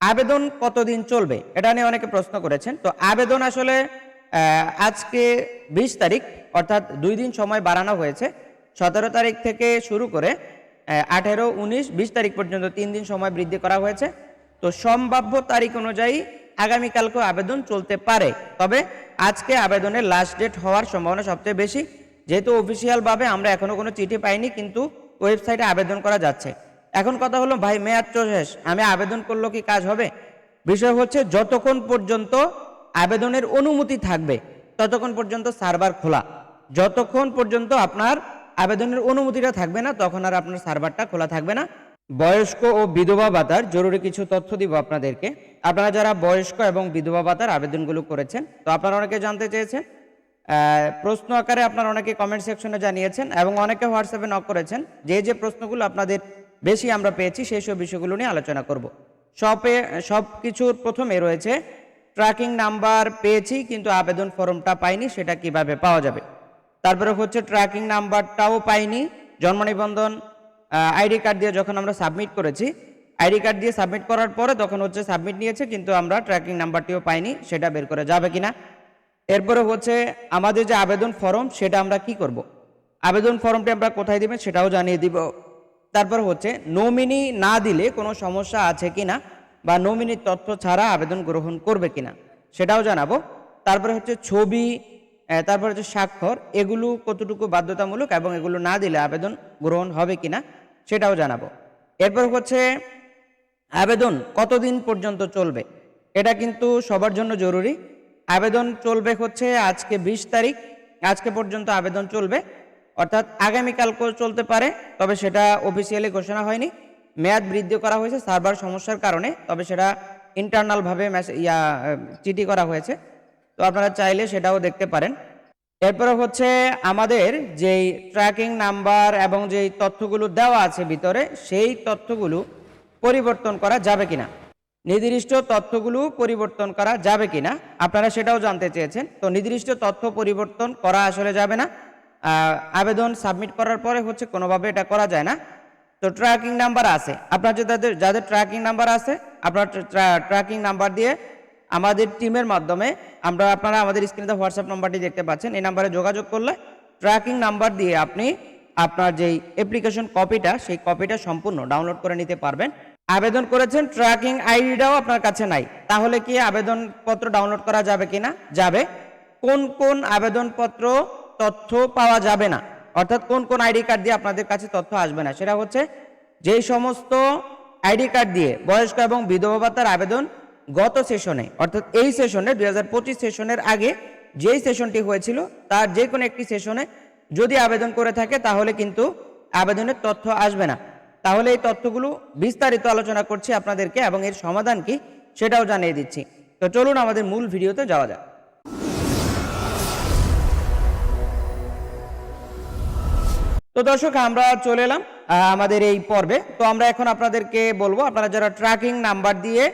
আবেদন কতদিন চলবে? এটা নিয়ে অনেকে প্রশ্ন করেছেন। তো আবেদন আসলে আজকে বিশ তারিখ, অর্থাৎ দুই দিন সময় বাড়ানো হয়েছে। সতেরো তারিখ থেকে শুরু করে আঠেরো, উনিশ, বিশ তারিখ পর্যন্ত তিন দিন সময় বৃদ্ধি করা হয়েছে। তো সম্ভাব্য তারিখ অনুযায়ী আগামীকালকেও আবেদন চলতে পারে। তবে আজকে আবেদনের লাস্ট ডেট হওয়ার সম্ভাবনা সবচেয়ে বেশি। যেহেতু অফিসিয়ালভাবে আমরা এখনও কোনো চিঠি পাইনি, কিন্তু ওয়েবসাইটে আবেদন করা যাচ্ছে। এখন কথা হলো, ভাই, মেয়াদ তো শেষ, আমি আবেদন করল কি কাজ হবে? বিষয় হচ্ছে, যতক্ষণ পর্যন্ত আবেদনের অনুমতি থাকবে, ততক্ষণ পর্যন্ত সার্ভার খোলা। যতক্ষণ পর্যন্ত আপনার আবেদনের অনুমতিটা থাকবে না, তখন আর আপনার সার্ভারটা খোলা থাকবে না। বয়স্ক ও বিধবা ভাতার জরুরি কিছু তথ্য দিব আপনাদেরকে। আপনারা যারা বয়স্ক এবং বিধবা ভাতার আবেদনগুলো করেছেন, তো আপনারা অনেকে জানতে চেয়েছেন প্রশ্ন আকারে আপনারা অনেকে কমেন্ট সেকশনে জানিয়েছেন এবং অনেকে হোয়াটসঅ্যাপে নক করেছেন। যে যে প্রশ্নগুলো আপনাদের বেশি আমরা পেয়েছি সেই সব বিষয়গুলো নিয়ে আলোচনা করব। সবে সব কিছুর প্রথমে রয়েছে ট্র্যাকিং নাম্বার পেয়েছি কিন্তু আবেদন ফর্মটা পাইনি, সেটা কীভাবে পাওয়া যাবে? তারপরে হচ্ছে ট্র্যাকিং নাম্বারটাও পাইনি, জন্ম নিবন্ধন আইডি কার্ড দিয়ে যখন আমরা সাবমিট করেছি, আইডি কার্ড দিয়ে সাবমিট করার পরে তখন হচ্ছে সাবমিট নিয়েছে, কিন্তু আমরা ট্র্যাকিং নাম্বারটিও পাইনি, সেটা বের করে যাবে কিনা? এরপরে হচ্ছে আমাদের যে আবেদন ফর্ম, সেটা আমরা কি করব। আবেদন ফর্মটি আমরা কোথায় দিবেন সেটাও জানিয়ে দিব। তারপর হচ্ছে নমিনি না দিলে কোনো সমস্যা আছে কিনা বা নমিনির তথ্য ছাড়া আবেদন গ্রহণ করবে কিনা সেটাও জানাব। তারপরে হচ্ছে ছবি তারপর হচ্ছে স্বাক্ষর, এগুলো কতটুকু বাধ্যতামূলক এবং এগুলো না দিলে আবেদন গ্রহণ হবে কিনা সেটাও জানাব। এরপর হচ্ছে আবেদন কতদিন পর্যন্ত চলবে? এটা কিন্তু সবার জন্য জরুরি। আবেদন চলবে হচ্ছে আজকে বিশ তারিখ, আজকে পর্যন্ত আবেদন চলবে। অর্থাৎ আগামীকালকেও চলতে পারে, তবে সেটা অফিসিয়ালি ঘোষণা হয়নি। মেয়াদ বৃদ্ধি করা হয়েছে, সার্ভার সমস্যার কারণে, তবে সেটা ইন্টারনালভাবে ইয়া চিঠি করা হয়েছে। তো আপনারা চাইলে সেটাও দেখতে পারেন। এরপরে হচ্ছে আমাদের যেই ট্র্যাকিং নাম্বার এবং যেই তথ্যগুলো দেওয়া আছে ভিতরে, সেই তথ্যগুলো পরিবর্তন করা যাবে কিনা? নির্দিষ্ট তথ্যগুলো পরিবর্তন করা যাবে কিনা? আপনারা সেটাও জানতে চেয়েছেন। তো নির্দিষ্ট তথ্য পরিবর্তন করা আসলে যাবে না। আবেদন সাবমিট করার পরে হচ্ছে কোনোভাবে এটা করা যায় না। তো ট্র্যাকিং নাম্বার আছে। আপনার যাদের যাদের ট্র্যাকিং নাম্বার আছে, আপনার ট্র্যাকিং নাম্বার দিয়ে আমাদের টিমের মাধ্যমে আমরা, আপনারা আমাদের স্ক্রিনে হোয়াটসঅ্যাপ নাম্বারটি দেখতে পাচ্ছেন, এই নাম্বারে যোগাযোগ করলে ট্র্যাকিং নাম্বার দিয়ে আপনি আপনার যেই অ্যাপ্লিকেশন কপিটা সেই কপিটা সম্পূর্ণ ডাউনলোড করে নিতে পারবেন। আবেদন করেছেন, ট্র্যাকিং আইডিটাও আপনার কাছে নাই। তাহলে কি আবেদনপত্র ডাউনলোড করা যাবে কিনা? যাবে। কোন কোন আবেদনপত্র তথ্য পাওয়া যাবে না। অর্থাৎ কোন কোন আইডি কার্ড দিয়ে আপনাদের কাছে তথ্য আসবে না। সেটা হচ্ছে যেই সমস্ত আইডি কার্ড দিয়ে বয়স্ক এবং বিধবা ভাতার আবেদন গত সেশনে, অর্থাৎ এই সেশনে, দুই হাজার পঁচিশ সেশনের আগে যেই সেশনটি হয়েছিল, তার যে কোনো একটি সেশনে যদি আবেদন করে থাকে, তাহলে কিন্তু আবেদনের তথ্য আসবে না। তাহলে এই তথ্যগুলো বিস্তারিত আলোচনা করছি আপনাদেরকে এবং এর সমাধান কি সেটাও জানিয়ে দিচ্ছি। তো চলুন আমাদের মূল ভিডিওতে যাওয়া যাক। তো দর্শক, আমরা চলে এলাম আমাদের এই পর্বে। তো আমরা এখন আপনাদেরকে বলব, আপনারা যারা ট্র্যাকিং নাম্বার দিয়ে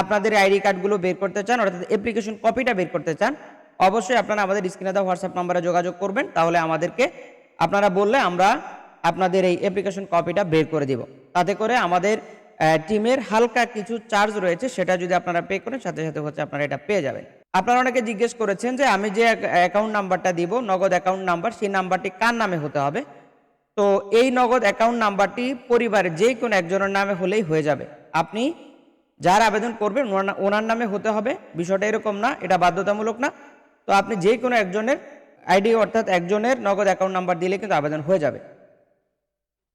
আপনাদের আইডি কার্ডগুলো বের করতে চান, অর্থাৎ অ্যাপ্লিকেশন কপিটা বের করতে চান, অবশ্যই আপনারা আমাদের স্ক্রিনে দেওয়া হোয়াটসঅ্যাপ নাম্বারে যোগাযোগ করবেন। তাহলে আমাদেরকে, আপনারা বললে আমরা আপনাদের এই অ্যাপ্লিকেশন কপিটা বের করে দিব। তাতে করে আমাদের টিমের হালকা কিছু চার্জ রয়েছে, সেটা যদি আপনারা পে করেন, সাথে সাথে হচ্ছে আপনারা এটা পেয়ে যাবেন। আপনারা অনেকে জিজ্ঞেস করেছেন যে, আমি যে অ্যাকাউন্ট নাম্বারটা দিব, নগদ অ্যাকাউন্ট নাম্বার সেই নাম্বারটি কার নামে হতে হবে? তো এই নগদ অ্যাকাউন্ট নাম্বারটি পরিবারের যে কোনো একজনের নামে হলেই হয়ে যাবে। আপনি যার আবেদন করবেন, ওনার নামে হতে হবে। বিষয়টা এরকম না, এটা বাধ্যতামূলক না। তো আপনি যে কোনো একজনের আইডি অর্থাৎ একজনের নগদ অ্যাকাউন্ট নাম্বার দিলে কিন্তু আবেদন হয়ে যাবে।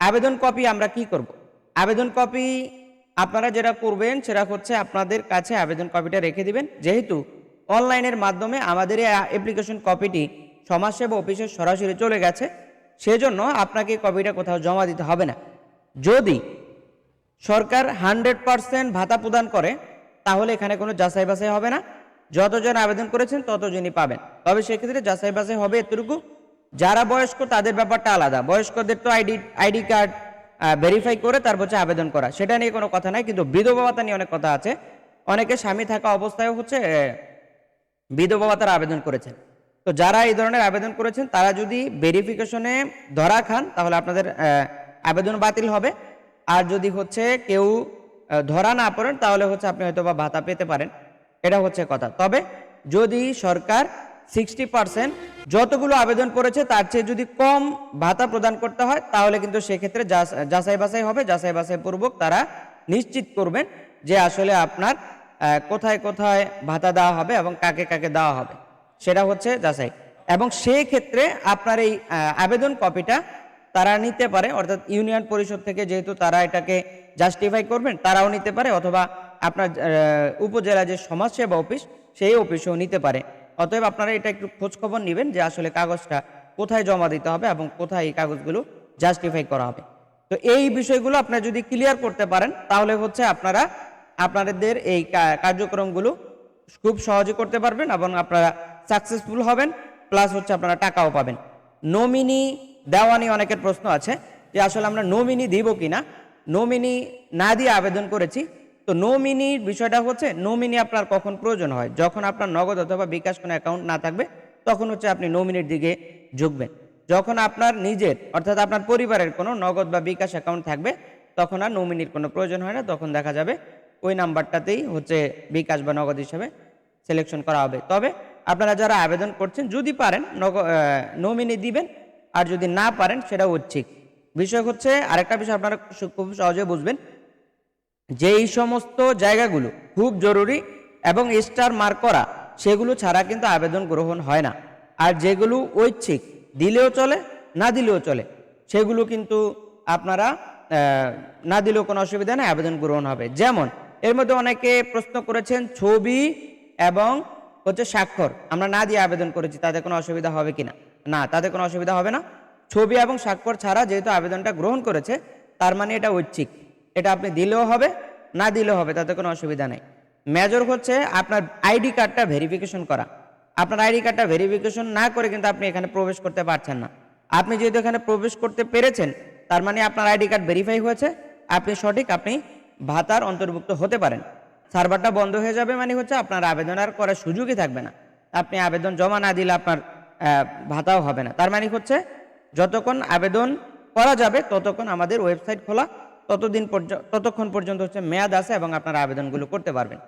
আবেদন কপি আমরা কি করব? আবেদন কপি আপনারা যেটা করবেন, সেটা হচ্ছে আপনাদের কাছে আবেদন কপিটা রেখে দিবেন। যেহেতু অনলাইনের মাধ্যমে আমাদের এই অ্যাপ্লিকেশন কপিটি সমাজসেবা অফিসে সরাসরি চলে গেছে সেজন্য আপনাকে কপিটা কোথাও জমা দিতে হবে না। যদি সরকার হান্ড্রেড পার্সেন্ট ভাতা প্রদান করে, তাহলে এখানে কোনো যাচাই বাছাই হবে না। যতজন আবেদন করেছেন, ততজনই পাবেন। তবে সেক্ষেত্রে যাচাই বাছাই হবে এতটুকু, যারা বয়স্ক, তাদের ব্যাপারটা আলাদা। বয়স্কদের তো আইডি আইডি কার্ড ভেরিফাই করে তারপর হচ্ছে আবেদন করা। সেটা নিয়ে কোনো কথা নাই, কিন্তু বিধবা ভাতা নিয়ে অনেক কথা আছে। অনেকে স্বামী থাকা অবস্থায় হচ্ছে বিধবা ভাতার আবেদন করেছেন। তো যারা এই ধরনের আবেদন করেছেন, তারা যদি ভেরিফিকেশনে ধরা খান, তাহলে আপনাদের আবেদন বাতিল হবে। আর যদি হচ্ছে কেউ ধরা না পড়েন, তাহলে হচ্ছে আপনি হয়তো বা ভাতা পেতে পারেন। এটা হচ্ছে কথা। তবে যদি সরকার সিক্সটি পার্সেন্ট যতগুলো আবেদন করেছে, তার চেয়ে যদি কম ভাতা প্রদান করতে হয়, তাহলে কিন্তু সেক্ষেত্রে যাচ- যাচাই বাছাই হবে, যাচাই বাছাই পূর্বক তারা নিশ্চিত করবেন যে আসলে আপনার কোথায় কোথায় ভাতা দেওয়া হবে এবং কাকে কাকে দেওয়া হবে। সেটা হচ্ছে যাচাই। এবং সেই ক্ষেত্রে আপনার এই আবেদন কপিটা তারা নিতে পারে, অর্থাৎ ইউনিয়ন পরিষদ থেকে যেহেতু তারা এটাকে জাস্টিফাই করবেন, তারাও নিতে পারে, অথবা আপনার উপজেলা যে সমাজসেবা অফিস, সেই অফিসেও নিতে পারে। অতএব আপনারা এটা একটু খোঁজখবর নেবেন যে আসলে কাগজটা কোথায় জমা দিতে হবে এবং কোথায় এই কাগজগুলো জাস্টিফাই করা হবে। তো এই বিষয়গুলো আপনারা যদি ক্লিয়ার করতে পারেন, তাহলে হচ্ছে আপনারা, আপনাদের এই কার্যক্রমগুলো খুব সহজে করতে পারবেন এবং আপনারা সাকসেসফুল হবেন প্লাস হচ্ছে আপনারা টাকাও পাবেন। নমিনি দেওয়া নিয়ে অনেকের প্রশ্ন আছে যে আসলে আমরা নমিনি দিব কিনা। নমিনি না দিয়ে আবেদন করেছি। তো নমিনির বিষয়টা হচ্ছে নমিনি আপনার কখন প্রয়োজন হয়? যখন আপনার নগদ অথবা বিকাশ কোনো অ্যাকাউন্ট না থাকবে, তখন হচ্ছে আপনি নমিনির দিকে ঝুঁকবেন। যখন আপনার নিজের, অর্থাৎ আপনার পরিবারের কোনো নগদ বা বিকাশ অ্যাকাউন্ট থাকবে, তখন আর নমিনির কোনো প্রয়োজন হয় না। তখন দেখা যাবে ওই নাম্বারটাতেই হচ্ছে বিকাশ বা নগদ হিসাবে সিলেকশন করা হবে। তবে আপনারা যারা আবেদন করছেন, যদি পারেন নমিনি দিবেন, আর যদি না পারেন সেটা ঐচ্ছিক বিষয় হচ্ছে, আরেকটা বিষয় আপনারা খুব সহজে বুঝবেন, যে এই সমস্ত জায়গাগুলো খুব জরুরি এবং স্টার মার্ক করা, সেগুলো ছাড়া কিন্তু আবেদন গ্রহণ হয় না। আর যেগুলো ঐচ্ছিক, দিলেও চলে, না দিলেও চলে, সেগুলো কিন্তু আপনারা না দিলেও কোনো অসুবিধা নেই, আবেদন গ্রহণ হবে। যেমন, এর মধ্যে অনেকে প্রশ্ন করেছেন, ছবি এবং হচ্ছে স্বাক্ষর। আমরা না দিয়ে আবেদন করেছি, তাতে কোনো অসুবিধা হবে কিনা? না, তাতে কোনো অসুবিধা হবে না। ছবি এবং স্বাক্ষর ছাড়া যেহেতু আবেদনটা গ্রহণ করেছে, তার মানে এটা ঐচ্ছিক। এটা আপনি দিলেও হবে, না দিলেও হবে, তাতে কোনো অসুবিধা নেই। মেজর হচ্ছে আপনার আইডি কার্ডটা ভেরিফিকেশন করা। আপনার আইডি কার্ডটা ভেরিফিকেশন না করে কিন্তু আপনি এখানে প্রবেশ করতে পারছেন না। আপনি যেহেতু এখানে প্রবেশ করতে পেরেছেন, তার মানে আপনার আইডি কার্ড ভেরিফাই হয়েছে। আপনি সঠিক, আপনি ভাতার অন্তর্ভুক্ত হতে পারেন। সার্ভারটা বন্ধ হয়ে যাবে মানে হচ্ছে আপনার আবেদন আর করার সুযোগই থাকবে না। আপনি আবেদন জমা না দিলে আপনার ভাতাও হবে না। তার মানে হচ্ছে যতক্ষণ আবেদন করা যাবে, ততক্ষণ আমাদের ওয়েবসাইট খোলা, ততদিন পর্যন্ত ততক্ষণ পর্যন্ত হচ্ছে মেয়াদ আছে এবং আপনারা আবেদনগুলো করতে পারবেন।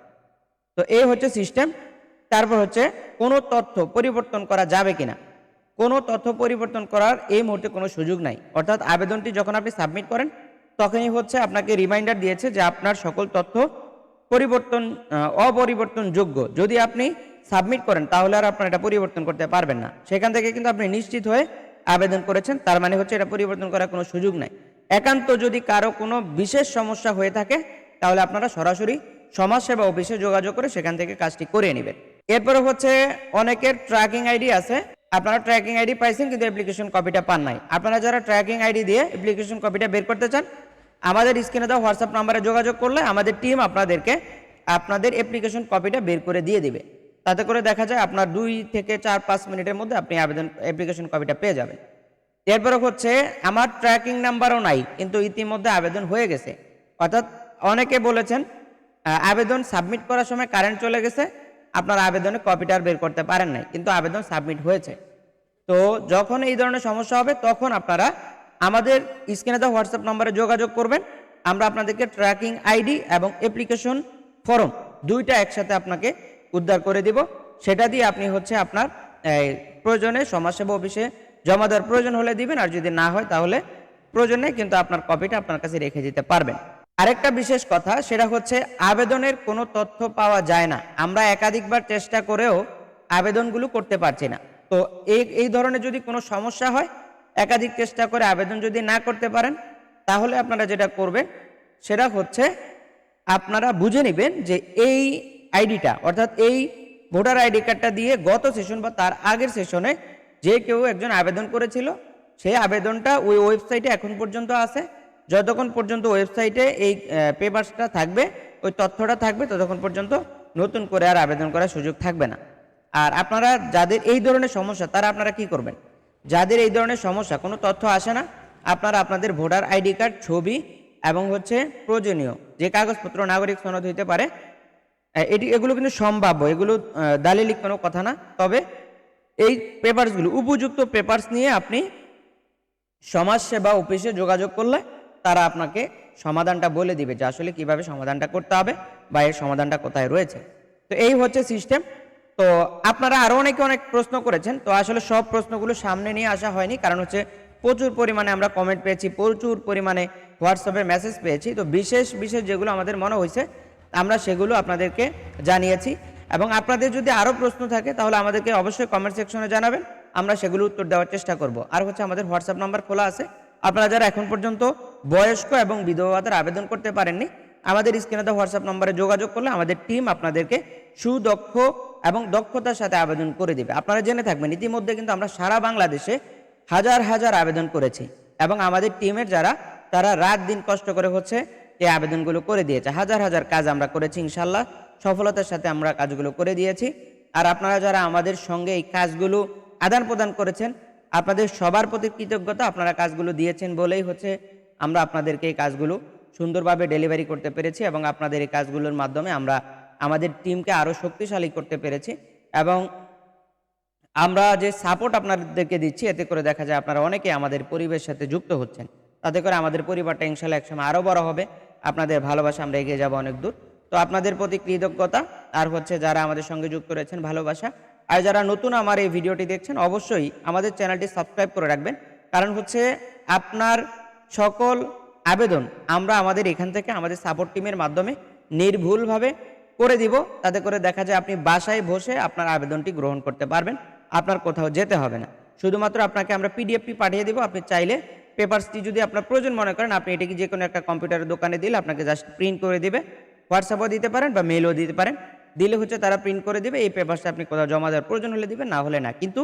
তো এই হচ্ছে সিস্টেম। তারপর হচ্ছে কোনো তথ্য পরিবর্তন করা যাবে কিনা? কোনো তথ্য পরিবর্তন করার এই মুহূর্তে কোনো সুযোগ নাই। অর্থাৎ আবেদনটি যখন আপনি সাবমিট করেন, তখনই হচ্ছে আপনাকে রিমাইন্ডার দিয়েছে যে আপনার সকল তথ্য পরিবর্তন অপরিবর্তনযোগ্য। যদি আপনি সাবমিট করেন, তাহলে আর আপনার এটা পরিবর্তন করতে পারবেন না। সেখান থেকে কিন্তু আপনি নিশ্চিত হয়ে আবেদন করেছেন, তার মানে হচ্ছে এটা পরিবর্তন করার কোনো সুযোগ নাই। একান্ত যদি কারও কোনো বিশেষ সমস্যা হয়ে থাকে, তাহলে আপনারা সরাসরি সমাজসেবা অফিসে যোগাযোগ করে সেখান থেকে কাজটি করে নেবেন। এরপরে হচ্ছে অনেকের ট্র্যাকিং আইডি আছে। আপনারা ট্র্যাকিং আইডি পাইছেন, কিন্তু অ্যাপ্লিকেশন কপিটা পান নাই। আপনারা যারা ট্র্যাকিং আইডি দিয়ে অ্যাপ্লিকেশন কপিটা বের করতে চান আমাদের স্ক্রিনে দেওয়া হোয়াটসঅ্যাপ নাম্বারে যোগাযোগ করলে আমাদের টিম আপনাদেরকে, আপনাদের অ্যাপ্লিকেশন কপিটা বের করে দিয়ে দিবে। তাতে করে দেখা যায় আপনার দুই থেকে চার, পাঁচ মিনিটের মধ্যে আপনি আবেদন অ্যাপ্লিকেশন কপিটা পেয়ে যাবেন। এরপরে হচ্ছে, আমার ট্র্যাকিং নাম্বারও নাই, কিন্তু ইতিমধ্যে আবেদন হয়ে গেছে। অর্থাৎ অনেকে বলেছেন আবেদন সাবমিট করার সময় কারেন্ট চলে গেছে, আপনার আবেদনে কপিটা বের করতে পারেন নাই, কিন্তু আবেদন সাবমিট হয়েছে। তো যখন এই ধরনের সমস্যা হবে, তখন আপনারা আমাদের স্ক্রিনে দেওয়া হোয়াটসঅ্যাপ নম্বরে যোগাযোগ করবেন। আমরা আপনাদেরকে ট্র্যাকিং আইডি এবং অ্যাপ্লিকেশন ফর্ম দুইটা একসাথে আপনাকে উদ্ধার করে দিব। সেটা দিয়ে আপনি হচ্ছে আপনার প্রয়োজনে সমাজসেবা অফিসে জমা দেওয়ার প্রয়োজন হলে দিবেন, আর যদি না হয় তাহলে প্রয়োজনে কিন্তু আপনার কপিটা আপনার কাছে রেখে দিতে পারবেন। আরেকটা বিশেষ কথা, সেটা হচ্ছে আবেদনের কোনো তথ্য পাওয়া যায় না। আমরা একাধিকবার চেষ্টা করেও আবেদনগুলো করতে পারছি না। তো এই এই ধরনের যদি কোনো সমস্যা হয় একাধিক চেষ্টা করে আবেদন যদি না করতে পারেন, তাহলে আপনারা যেটা করবেন, সেটা হচ্ছে আপনারা বুঝে নেবেন যে এই আইডিটা, অর্থাৎ এই ভোটার আইডি কার্ডটা দিয়ে গত সেশন বা তার আগের সেশনে যে কেউ একজন আবেদন করেছিল সেই আবেদনটা ওই ওয়েবসাইটে এখন পর্যন্ত আছে। যতক্ষণ পর্যন্ত ওয়েবসাইটে এই পেপারসটা থাকবে, ওই তথ্যটা থাকবে, ততক্ষণ পর্যন্ত নতুন করে আর আবেদন করার সুযোগ থাকবে না। আর আপনারা যাদের এই ধরনের সমস্যা, তারা আপনারা কি করবেন? যাদের এই ধরনের সমস্যা, কোনো তথ্য আসে না, আপনারা আপনাদের ভোটার আইডি কার্ড, ছবি এবং হচ্ছে প্রয়োজনীয় যে কাগজপত্র নাগরিক সনদ হইতে পারে এটি, এগুলো কিন্তু সম্ভাব্য, এগুলো দালিলিক কোনো কথা না। তবে এই পেপারসগুলো, উপযুক্ত পেপারস নিয়ে আপনি সমাজসেবা অফিসে যোগাযোগ করলে তারা আপনাকে সমাধানটা বলে দিবে যে আসলে কীভাবে সমাধানটা করতে হবে বা এর সমাধানটা কোথায় রয়েছে। তো এই হচ্ছে সিস্টেম। তো আপনারা আরও অনেকে অনেক প্রশ্ন করেছেন। তো আসলে সব প্রশ্নগুলো সামনে নিয়ে আসা হয়নি। কারণ হচ্ছে প্রচুর পরিমাণে আমরা কমেন্ট পেয়েছি, প্রচুর পরিমাণে হোয়াটসঅ্যাপে মেসেজ পেয়েছি। তো বিশেষ বিশেষ যেগুলো আমাদের মনে হয়েছে, আমরা সেগুলো আপনাদেরকে জানিয়েছি। এবং আপনাদের যদি আরও প্রশ্ন থাকে, তাহলে আমাদেরকে অবশ্যই কমেন্ট সেকশনে জানাবেন। আমরা সেগুলো উত্তর দেওয়ার চেষ্টা করব। আর হচ্ছে আমাদের হোয়াটসঅ্যাপ নাম্বার খোলা আছে। আপনারা যারা এখন পর্যন্ত বয়স্ক এবং বিধবাদের আবেদন করতে পারেননি, আমাদের স্ক্রিনে হোয়াটসঅ্যাপ নম্বরে যোগাযোগ করলে আমাদের টিম আপনাদেরকে সুদক্ষ এবং দক্ষতার সাথে আবেদন করে দিবে। আপনারা জেনে থাকবেন, ইতিমধ্যে কিন্তু আমরা সারা বাংলাদেশে হাজার হাজার আবেদন করেছি এবং আমাদের টিমের যারা, তারা রাত দিন কষ্ট করে হচ্ছে এই আবেদনগুলো করে দিয়েছে। হাজার হাজার কাজ আমরা করেছি ইনশাল্লাহ সফলতার সাথে আমরা কাজগুলো করে দিয়েছি। আর আপনারা যারা আমাদের সঙ্গে এই কাজগুলো আদান প্রদান করেছেন, আপনাদের সবার প্রতি কৃতজ্ঞতা, আপনারা কাজগুলো দিয়েছেন বলেই হচ্ছে আমরা আপনাদেরকে এই কাজগুলো সুন্দরভাবে ডেলিভারি করতে পেরেছি এবং আপনাদের এই কাজগুলোর মাধ্যমে আমরা আমাদের টিমকে আরও শক্তিশালী করতে পেরেছি এবং আমরা যে সাপোর্ট আপনাদেরকে দিচ্ছি, এতে করে দেখা যায় আপনারা অনেকে আমাদের পরিবেশের সাথে যুক্ত হচ্ছেন। তাতে করে আমাদের পরিবারটা ইনশাল্লাহ একসময় আরও বড় হবে। আপনাদের ভালোবাসা আমরা এগিয়ে যাব অনেক দূর। তো আপনাদের প্রতি কৃতজ্ঞতা। আর হচ্ছে যারা আমাদের সঙ্গে যুক্ত রয়েছেন, ভালোবাসা। আর যারা নতুন আমার এই ভিডিওটি দেখছেন, অবশ্যই আমাদের চ্যানেলটি সাবস্ক্রাইব করে রাখবেন। কারণ হচ্ছে আপনার সকল আবেদন আমরা আমাদের এখান থেকে আমাদের সাপোর্ট টিমের মাধ্যমে নির্ভুলভাবে করে দিব। তাতে করে দেখা যায় আপনি বাসায় বসে আপনার আবেদনটি গ্রহণ করতে পারবেন। আপনার কোথাও যেতে হবে না। শুধুমাত্র আপনাকে আমরা পিডিএফটি পাঠিয়ে দিব। আপনি চাইলে পেপারসটি যদি আপনার প্রয়োজন মনে করেন, আপনি এটিকে যে কোনো একটা কম্পিউটারের দোকানে দিলে আপনাকে জাস্ট প্রিন্ট করে দিবে। হোয়াটসঅ্যাপও দিতে পারেন বা মেলও দিতে পারেন। দিলে হচ্ছে তারা প্রিন্ট করে দিবে। এই পেপারসটা আপনি কোথাও জমা দেওয়ার প্রয়োজন হলে দিবেন, না হলে না। কিন্তু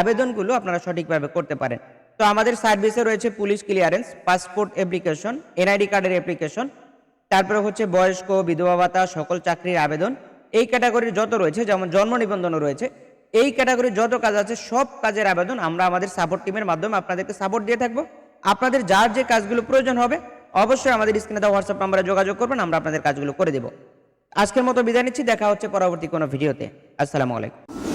আবেদনগুলো আপনারা সঠিকভাবে করতে পারেন। তো আমাদের সার্ভিসে রয়েছে police clearance, passport application, NID কার্ডের অ্যাপ্লিকেশন তারপরে হচ্ছে বয়স্ক, বিধবা ভাতা, সকল চাকরির আবেদন। এই ক্যাটাগরির যত রয়েছে, যেমন জন্ম নিবন্ধনও রয়েছে, এই ক্যাটাগরির যত কাজ আছে, সব কাজের আবেদন আমরা আমাদের সাপোর্ট টিমের মাধ্যমে আপনাদেরকে সাপোর্ট দিয়ে থাকব। আপনাদের যার যে কাজগুলো প্রয়োজন হবে, অবশ্যই আমাদের স্ক্রিনে দেওয়া হোয়াটসঅ্যাপ নাম্বারে যোগাযোগ করবেন, আমরা আপনাদের কাজগুলো করে দেবো। আজকের মতো বিদায় নিচ্ছি, দেখা হচ্ছে পরবর্তী কোনো ভিডিওতে। আসসালামু আলাইকুম।